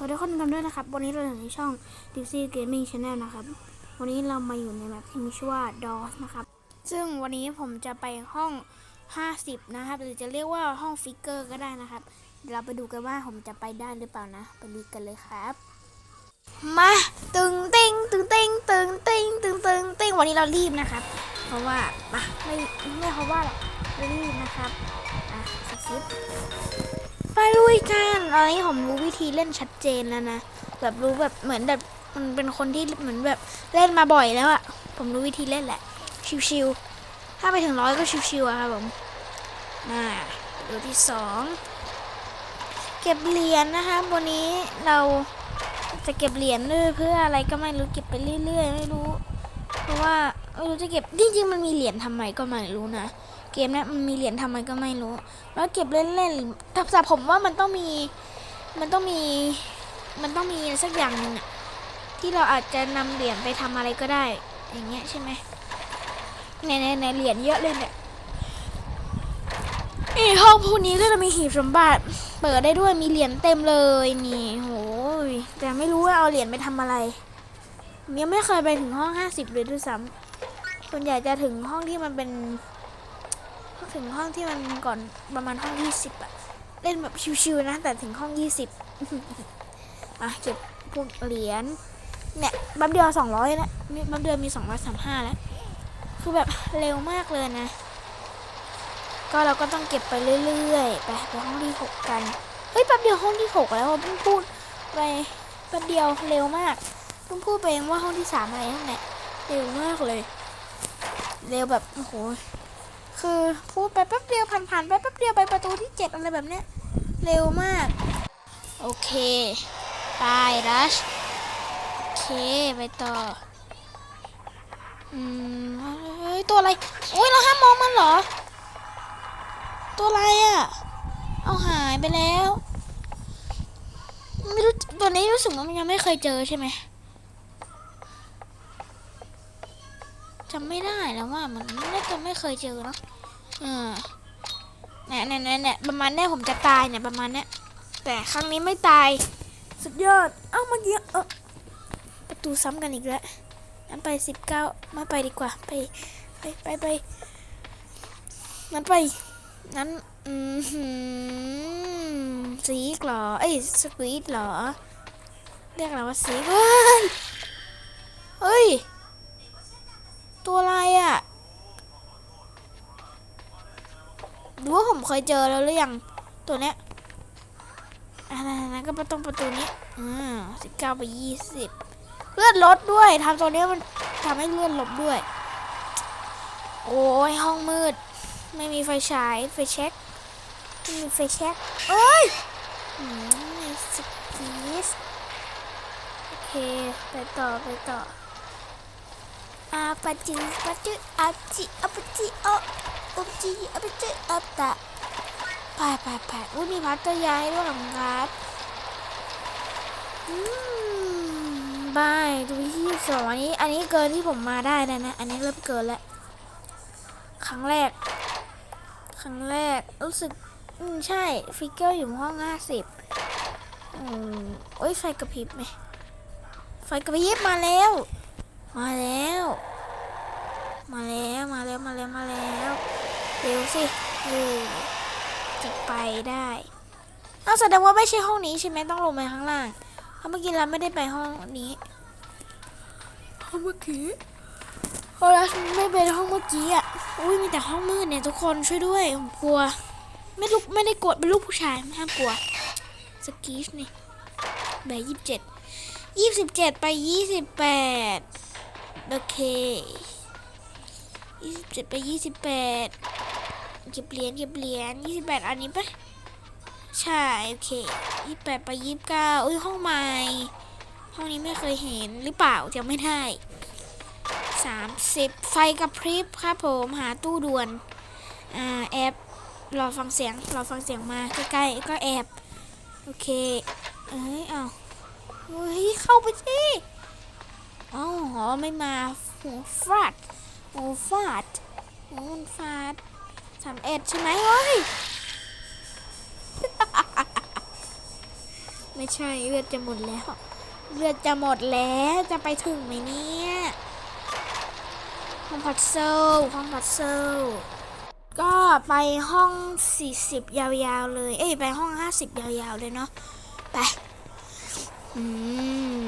สวัสดีคนกันด้วยนะครับ วันนี้เราอยู่ในช่อง Dixie Gaming Channel นะครับ วันนี้เรามาอยู่ในแมปที่มีชื่อว่า DOS นะครับ ซึ่งวันนี้ผมจะไปห้อง 50 นะครับ หรือจะเรียกว่าห้องฟิกเกอร์ก็ได้นะครับเดี๋ยวเราไปดูกันว่าผมจะไปได้หรือเปล่านะ ไปดูกันเลยครับ มาตึงเต็งตึงเต็งตึงเต็งตึงเต็งเต็งวันนี้เรารีบนะครับ เพราะว่ามาไม่ไม่เพราะว่าหรอกรารีบนะครับ อะสกิป ไปลุยกันตอนนี้ผมรู้วิธีเล่นชัดเจนแล้วนะ แบบรู้แบบเหมือนแบบมันเป็นคนที่เหมือนแบบเล่นมาบ่อยแล้วอะผมรู้วิธีเล่นแหละ ชิวๆถ้าไปถึงร้อยก็ชิวๆอะครับผมน่าดูที่สองเก็บเหรียญนะคะวันนี้เราจะเก็บเหรียญเพื่ออะไรก็ไม่รู้เก็บไปเรื่อยๆ ไม่รู้ เพราะว่าไม่รู้จะเก็บจริงๆมันมีเหรียญทำไมก็ไม่รู้นะ มนี้มันมีเหรียญทำไมก็ไม่รู้ แล้วเก็บเล่นๆแต่แต่ผมว่ามันต้องมี มันต้องมี มันต้องมีสักอย่างหนึ่งอะที่เราอาจจะนำเหรียญไปทำอะไรก็ได้ อย่างเงี้ยใช่ไหมในในในเหรียญเยอะเลยเนี่ยนี่ห้องพวกนี้ก็จะมีหีบสมบัติ เปิดได้ด้วยมีเหรียญเต็มเลยนี่โหยแต่ไม่รู้ว่าเอาเหรียญไปทำอะไรยังไม่เคยไปถึงห้องห้าสิบเลยด้วยซ้ำส่วนใหญ่จะถึงห้องที่มันเป็น ถึงห้องที่มันก่อนประมาณห้องยี่สิบอะเล่นแบบชิวๆนะ แต่ถึงห้องยี่สิบอะเก็บพวกเหรียญเนี่ยแป๊บเดียวสองร้อยแล้วมีแป๊บเดียวมีสองร้อยสามห้าแล้ว คือแบบเร็วมากเลยนะ ก็เราก็ต้องเก็บไปเรื่อยๆ ไปไปห้องที่หกกันเฮ้ยแป๊บเดียวห้องที่หกแล้วเพิ่งพูดไปแป๊บเดียวเร็วมากเพิ่งพูดไปเองว่าห้องที่สามอะไรทั้งนั้นเร็วมากเลย เร็วแบบโอ้โห คือพูดไปแป๊บเดียวผ่านๆไปแป๊บเดียวไปประตูที่เจ็ดอะไรแบบเนี้ยเร็วมาก โอเคไปรัชโอเคไปต่ออืมเฮ้ยตัวอะไรโอ้ยเราห้ามมองมันเหรอ ตัวอะไรอะ่ะ เอาหายไปแล้วไม่รู้ตัวนี้รู้สึกว่ามันยังไม่เคยเจอใช่ไหม จำไม่ได้แล้วว่ามันน่าจะไม่เคยเจอเนาะอ่าเนี่ยเนี่ยเนี่ยเนี่ยประมาณเนี้ยผมจะตายเนี่ยประมาณเนี้ยแต่ครั้งนี้ไม่ตาย สุดยอด เอ้าเมื่อกี้เออประตูซ้ำกันอีกแล้วงั้นไปสิบเก้าไม่ไปดีกว่า ไป ไปไปไปงั้นไปงั้นอืมสีกหรอ เอ้ยสควีตเหรอ เรียกอะไรว่าสีเฮ้ย ตัวอะไรอะหรือว่าผมเคยเจอแล้วหรือยังตัวเนี้ยอันนั้นก็ประตูประตูนี้อ่าสิบเก้าไปยี่สิบเลือดลดด้วยทำตัวเนี้ยมันทำให้เลือดลดด้วย โอ้ยห้องมืด ไม่มีไฟฉายไฟเช็คไม่มีไฟเช็คเอ้ยอืมสกีสโอเค ไปต่อ ไปต่อ อาปาจิปาจิอาจิอาปจิโออุจีอัปจิอัปตะไปไปไปอุ้ยมีพัตเตอร์ยายด้วยหรอครับอืมบายดูที่สองอันนี้ อันนี้เกินที่ผมมาได้แล้วนะ อันนี้เริ่มเกินแล้ว ครั้งแรก ครั้งแรก รู้สึก อืมใช่ ฟิกเกอร์อยู่ห้องห้าสิบอืมโอ้ยไฟกระพริบไหมไฟกระพริบมาแล้ว มาแล้ว มาแล้ว มาแล้ว มาแล้ว มาแล้วเร็วสิเออจะไปได้เอาแสดงว่าไม่ใช่ห้องนี้ใช่ไหมต้องลงไปข้างล่างเพราะเมื่อกี้เราไม่ได้ไปห้องนี้ห้องเมื่อกี้เพราะเราไม่ไปห้องเมื่อกี้อะ อุ้ยมีแต่ห้องมืดเนี่ยทุกคนช่วยด้วยผมกลัว ไม่ลุกไม่ได้กดเป็นลูกผู้ชายห้ามกลัวสกีชนี่แบบยี่สิบเจ็ดยี่สิบเจ็ดไปยี่สิบแปด โอเคยี่สิบเจ็ดไปยี่สิบแปดเก็บเหรียญเก็บเหรียญยี่สิบแปดอันนี้ปะใช่โอเคยี่สิบแปดไปยี่สิบเก้าอุ้ยห้องใหม่ ห้องนี้ไม่เคยเห็นหรือเปล่าจะไม่ได้สามสิบไฟกระพริบครับผมหาตู้ด่วนอ่าแอบรอฟังเสียงรอฟังเสียงมาใกล้ๆก็แอบ โอเค เอ้ยเอาเฮ้ยเข้าไปสิ อ๋อไม่มาหัวฟาดโอ้ฟาดโอ้มันฟาดสามเอ็ดใช่ไหมเฮ้ย ไม่ใช่เลือดจะหมดแล้ว เลือดจะหมดแล้วจะไปถึงไหมเนี่ยห้องพัดเซลห้องพัดเซลก็ไปห้อง 40 ยาวๆเลย เอ้ย ไปห้อง 50 ยาวๆเลยเนาะ ไป อืม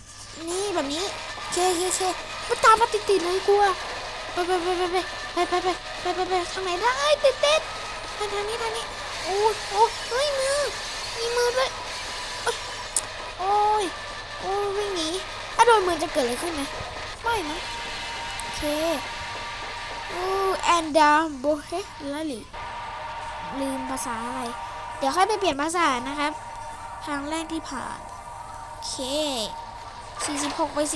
นี่แบบนี้เคเคเคมันตามมาติดติดเลยกลัวไปไปไปไปไปไปไปไปไปไปทางไหนได้ติดติดทางนี้ทางนี้โอ้โอ้เฮ้ยมือมีมือด้วยโอ้ยโอ้วิ่งหนีถ้าโดนมือจะเกิดอะไรขึ้นไหมไม่นะโอเคโอ้แอนดาโบเฮลาลีลืมภาษาอะไร เดี๋ยวค่อยไปเปลี่ยนภาษานะครับ ครั้งแรกที่ผ่าน โอเค 46 ไป 47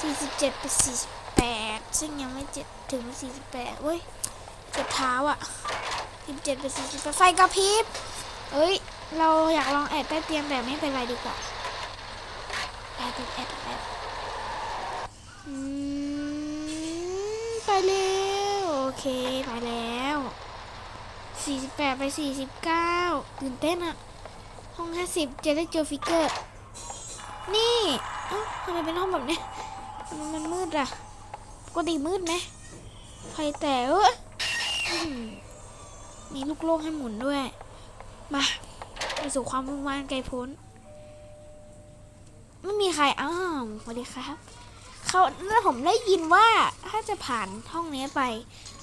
47 ไป 48 ซึ่งยังไม่เจ็ดถึง 48เว้ยเจ็บเท้าอะ47ไป 48 ไฟกระพริบ เอ้ย เราอยากลองแอบใต้เตียงแต่ไม่เป็นไรดีกว่า แอบแอบแอบอืมไปเร็ว โอเค ไปแล้ว 48 ไป 49ตื่นเต้นอะห้อง 50 จะได้เจอฟิกเกอร์ นี่เอ้าทำไมเป็นห้องแบบนี้ทำไมมันมืดอะปกติมืดไหมไฟแต่เออมีลูกโลกให้หมุนด้วย มาไปสู่ความวุ่นวายไกลพ้น ไม่มีใคร อ้าวสวัสดีครับเขาแล้วผมได้ยินว่าถ้าจะผ่านห้องนี้ไป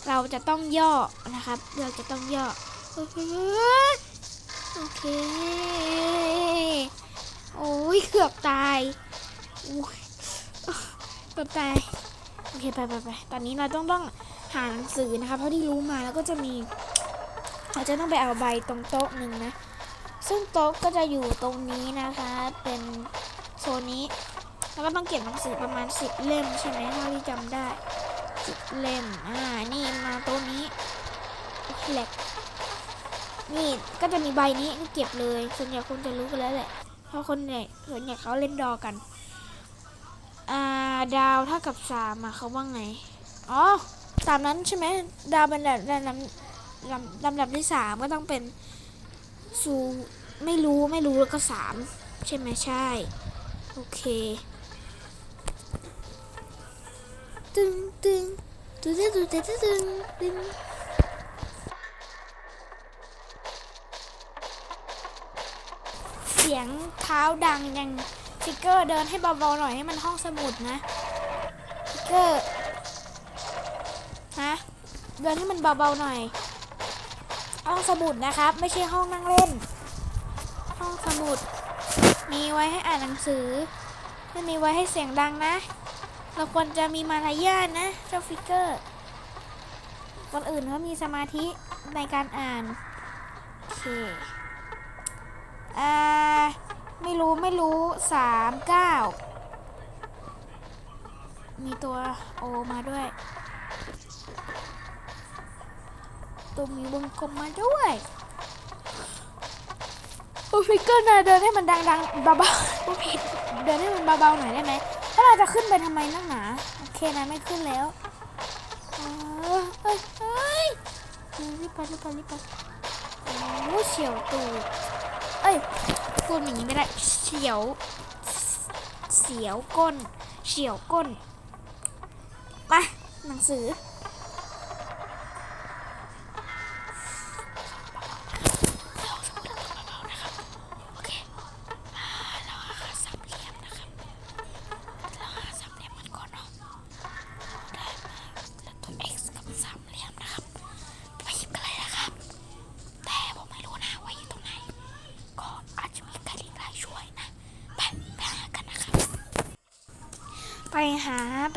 เราจะต้องย่อนะครับ เราจะต้องย่อ โอเค โอ้ยเกือบตายเกือบตายโอเคไปไปไปตอนนี้เราต้องต้องหาหนังสือนะคะเพราะที่รู้มาแล้วก็จะมีเราจะต้องไปเอาใบตรงโต๊ะหนึ่งนะ ซึ่งโต๊ะก็จะอยู่ตรงนี้นะคะ เป็นโซนนี้ แล้วก็ต้องเก็บหนังสือประมาณ10เล่มใช่ไหมเท่าที่จำได้10เล่มอ่านี่มาโต๊ะนี้แหลกนี่ก็จะมีใบนี้เก็บเลย ส่วนใหญ่คนจะรู้กันแล้วแหละ เพราะคนเนี่ยส่วนใหญ่เขาเล่นดอกัน อ่า ดาวเท่ากับสามอะเขาว่าไง อ๋อตามนั้นใช่ไหมดาวเป็นแบบลำดับลำลำดับที่สามก็ต้องเป็นสูไม่รู้ไม่รู้แล้วก็สามใช่ไหมใช่ โอเค ตึงตึงตึงตึงตึงตึงตึง สียงเท้าดังยังฟิกเกอร์เดินให้เบาๆหน่อยให้มันห้องสมุดนะฟิกเกอร์ฮะเดินให้มันเบาๆหน่อย ห้องสมุดนะครับ ไม่ใช่ห้องนั่งเล่น ห้องสมุด มีไว้ให้อ่านหนังสือไม่มีไว้ให้เสียงดังนะ เราควรจะมีมารยาทนะเจ้าฟิกเกอร์คนอื่นเขามีสมาธิในการอ่านโอเค อ่าไม่รู้ไม่รู้สามเก้ามีตัวโอมาด้วย ตัวมีวงกลมมาด้วยโอ้ฟิกเกอร์นะเดินให้มันดังๆเบาๆผู้ผิดเดินให้มันเบาๆหน่อยได้ไหมถ้าเราจะขึ้นไปทำไมนักหนา โอเคนะไม่ขึ้นแล้วเออเอ้ยเอ้ยรีบไปรีบไปรีบไปโอ้เฉียวตูด อ้ยพูดอย่างนี้ไม่ได้เฉียว เสียวก้นเฉียวก้น มา หนังสือ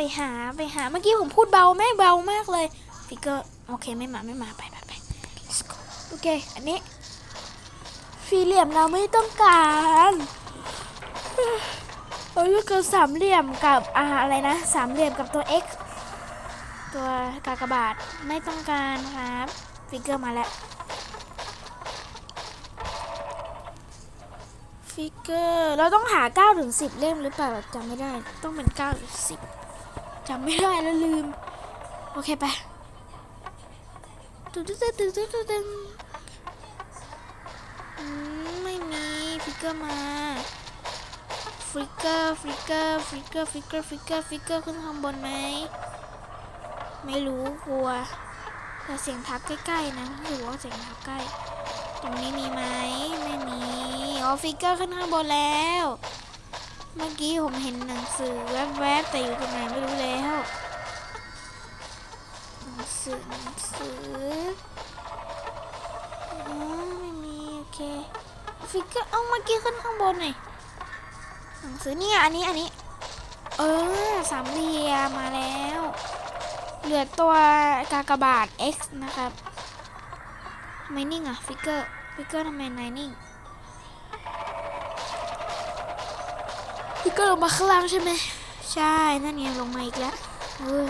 ไปหาไปหาเมื่อกี้ผมพูดเบาไหมเบามากเลยฟิกเกอร์โอเคไม่มาไม่มาไปไปไปโอเค อันนี้สี่เหลี่ยมเราไม่ต้องการเราเลือกเกินสามเหลี่ยมกับอ่าอะไรนะสามเหลี่ยมกับตัว x ตัวกากบาทไม่ต้องการครับฟิกเกอร์มาแล้วฟิกเกอร์เราต้องหา9ถึง10 เล่มหรือเปล่าจำไม่ได้ต้องเป็น9หรือ10 จำไม่ได้แล้วลืม โอเคไปตึ๊ดตึ๊ดตึ๊ดตึ๊ดตึ๊ดตึ๊ดไม่มีฟิกเกอร์มาฟิกเกอร์ฟิกเกอร์ฟิกเกอร์ฟิกเกอร์ฟิกเกอร์ฟิกเกอร์ขึ้นข้างบนไหมไม่รู้กลัวแต่เสียงทับใกล้ๆนะหรือว่าเสียงทับใกล้ตรงนี้มีไหมไม่มีอ๋อฟิกเกอร์ขึ้นข้างบนแล้ว เมื่อกี้ผมเห็นหนังสือแวบๆแต่อยู่ตรงไหนไม่รู้แล้วหนังสือหนังสืออ๋อไม่มีโอเคฟิกเกอร์เอาเมื่อกี้ขึ้นข้างบนหน่อยหนังสือเนี่ยอันนี้อันนี้ เออสามเหลี่ยมมาแล้ว เหลือตัวกากบาท x นะครับไม่นิ่งอะฟิกเกอร์ฟิกเกอร์ทำไมนายนิ่ง ฟิกเกอร์ลงมาข้างล่างใช่ไหมใช่นั่นไงลงมาอีกแล้วเฮ้ย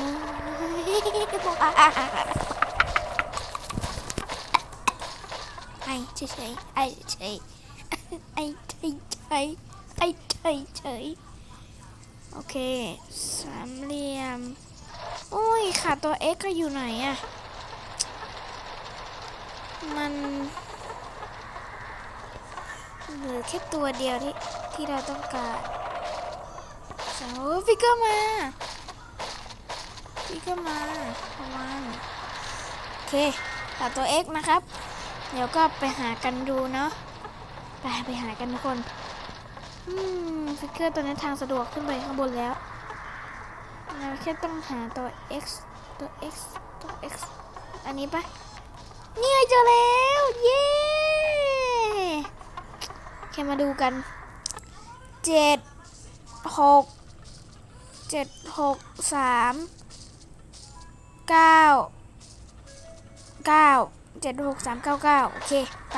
ไอ้เฉยๆไอ้เฉยๆไอ้เฉยๆไอ้เฉยๆโอเค สามเหลี่ยม โอ้ยขาดตัว x ก็อยู่ไหนอะมันเหลือแค่ตัวเดียวที่ที่เราต้องการ สาวฟิกเกอร์มา ฟิกเกอร์มาประมาณโอเคขาดตัว x นะครับ เดี๋ยวก็ไปหากันดูเนาะ ไปไปหากันทุกคน อืมฟิกเกอร์ตัวนี้ทางสะดวกขึ้นไปข้างบนแล้วเราแค่ต้องหาตัว x ตัว x ตัว x อันนี้ปะเนี่ยเจอแล้ว เย้แค่มาดูกันเจ็ดหก เจ็ดหกสามเก้าเก้าเจ็ดหกสามเก้าเก้าโอเค ไป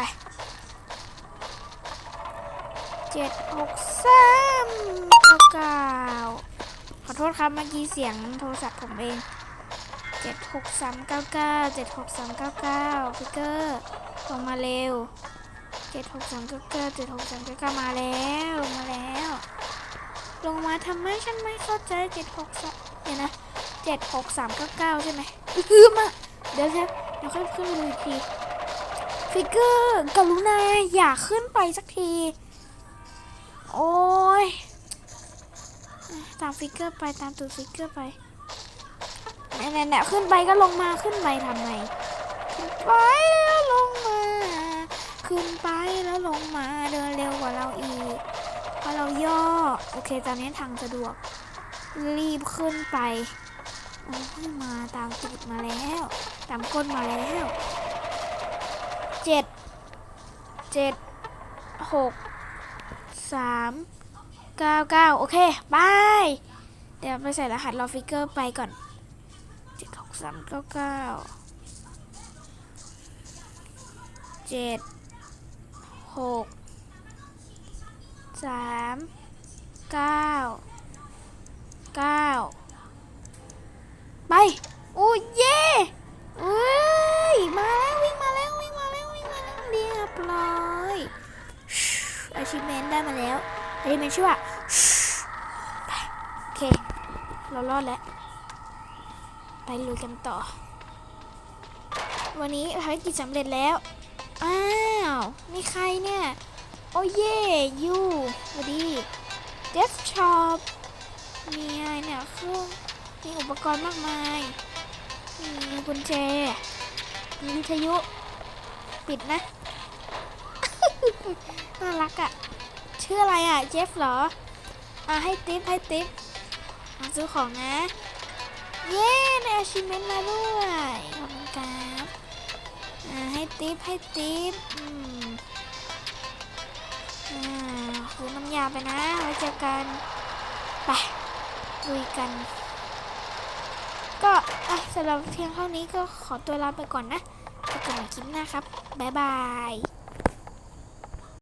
เจ็ดหกสามเก้าเก้าขอโทษครับเมื่อกี้เสียงโทรศัพท์ผมเองเจ็ดหกสามเก้าเก้าเจ็ดหกสามเก้าเก้าฟิกเกอร์ลงมาเร็วเจ็ดหกสามเก้าเก้าเจ็ดหกสามเก้าเก้ามาแล้ว มาแล้ว ลงมาทำไมฉันไม่เข้าใจเจ็ดหกสามเดี๋ยวนะเจ็ดหกสามเก้าเก้าใช่ไหมอือมาเดี๋ยวครับเดี๋ยวค่อยขึ้นไปดูอีกทีฟิกเกอร์กรุณาอย่าขึ้นไปสักที โอ้ยตามฟิกเกอร์ไปตามตัวฟิกเกอร์ไปเนี่ยเนี่ยขึ้นไปก็ลงมาขึ้นไปทำไงขึ้นไปแล้วลงมา ขึ้นไปแล้วลงมาเดินเร็วกว่าเราอีก พราะเราย่อ โอเค ตอนนี้ทางสะดวก รีบขึ้นไปโอ้ยมาตามตูดมาแล้ว ตามก้นมาแล้วเจ็ดเจ็ดหกสามเก้าเก้าโอเคบายเดี๋ยวไปใส่รหัสรอฟิกเกอร์ไปก่อนเจ็ดหกสามเก้าเก้าเจ็ดหก สามเก้าเก้าไปโอ้ยเย่เอ้ยมาแล้ววิ่งมาแล้ววิ่งมาแล้ววิ่งมาแล้วเรียบร้อยอาชิเมนได้มาแล้วอาชิเมนชื่อว่าโอเค เรารอดแล้ว ไปลุยกันต่อ วันนี้ภารกิจสำเร็จแล้ว อ้าวนี่ใครเนี่ย โอ้เย่ยูสวัสดีเดสช็อปมีอะไรเนี่ยเครื่องมีอุปกรณ์มากมาย มีกุญแจ มีวิทยุ ปิดนะ น่ารักอะ่ะ ชื่ออะไรอะ่ะ เจฟเหรอ อะ ให้ติ๊บให้ติ๊บมาซื้อของนะ เย้ในอาชิเมนมาด้วย ขอบคุณครับ อ่าให้ติ๊บให้ติ๊บอืม อ่าซื้อน้ำยาไปนะไว้เจอกันไปลุยกัน ก็อะสำหรับเพียงเท่านี้ก็ขอตัวลาไปก่อนนะพบกันใหม่คลิปหน้าครับ บ๊ายบาย